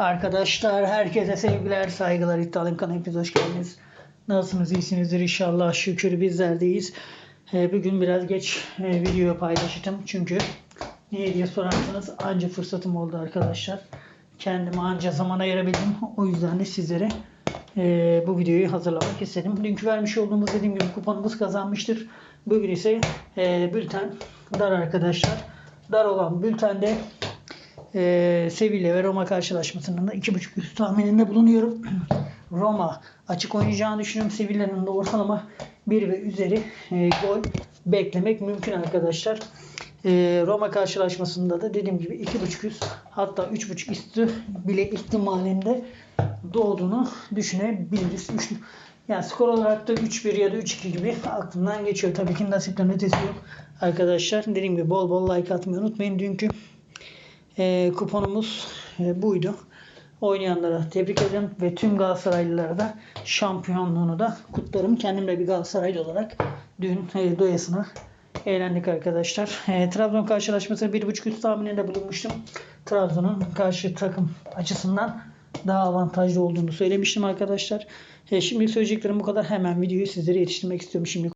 Arkadaşlar herkese sevgiler, saygılar. Kanalına hepiniz hoş geldiniz. Nasılsınız? İyisinizdir inşallah. Şükür bizlerdeyiz. Ee, bugün biraz geç e, video paylaştım. Çünkü niye diye sorarsanız anca fırsatım oldu arkadaşlar. Kendime anca zaman ayırabildim. O yüzden de sizlere e, bu videoyu hazırlamak istedim. Dünkü vermiş olduğumuz dediğim gibi kuponumuz kazanmıştır. Bugün ise e, bülten dar arkadaşlar. Dar olan bültende e, Sevilla ve Roma karşılaşmasının da 2.5 üst tahmininde bulunuyorum. Roma açık oynayacağını düşünüyorum. Sevilla'nın da ortalama 1 ve üzeri e, gol beklemek mümkün arkadaşlar. E, Roma karşılaşmasında da dediğim gibi 2.5 üst hatta 3.5 üstü bile ihtimalinde doğduğunu düşünebiliriz. Üç, yani skor olarak da 3-1 ya da 3-2 gibi aklımdan geçiyor. Tabii ki nasipten ötesi yok arkadaşlar. Dediğim gibi bol bol like atmayı unutmayın. Dünkü e, kuponumuz e, buydu. Oynayanlara tebrik ederim ve tüm Galatasaraylılara da şampiyonluğunu da kutlarım. Kendim de bir Galatasaraylı olarak dün e, doyasına eğlendik arkadaşlar. E, Trabzon karşılaşması 1.5 üst tahmininde bulunmuştum. Trabzon'un karşı takım açısından daha avantajlı olduğunu söylemiştim arkadaşlar. E, şimdi söyleyeceklerim bu kadar. Hemen videoyu sizlere yetiştirmek istiyorum. Şimdi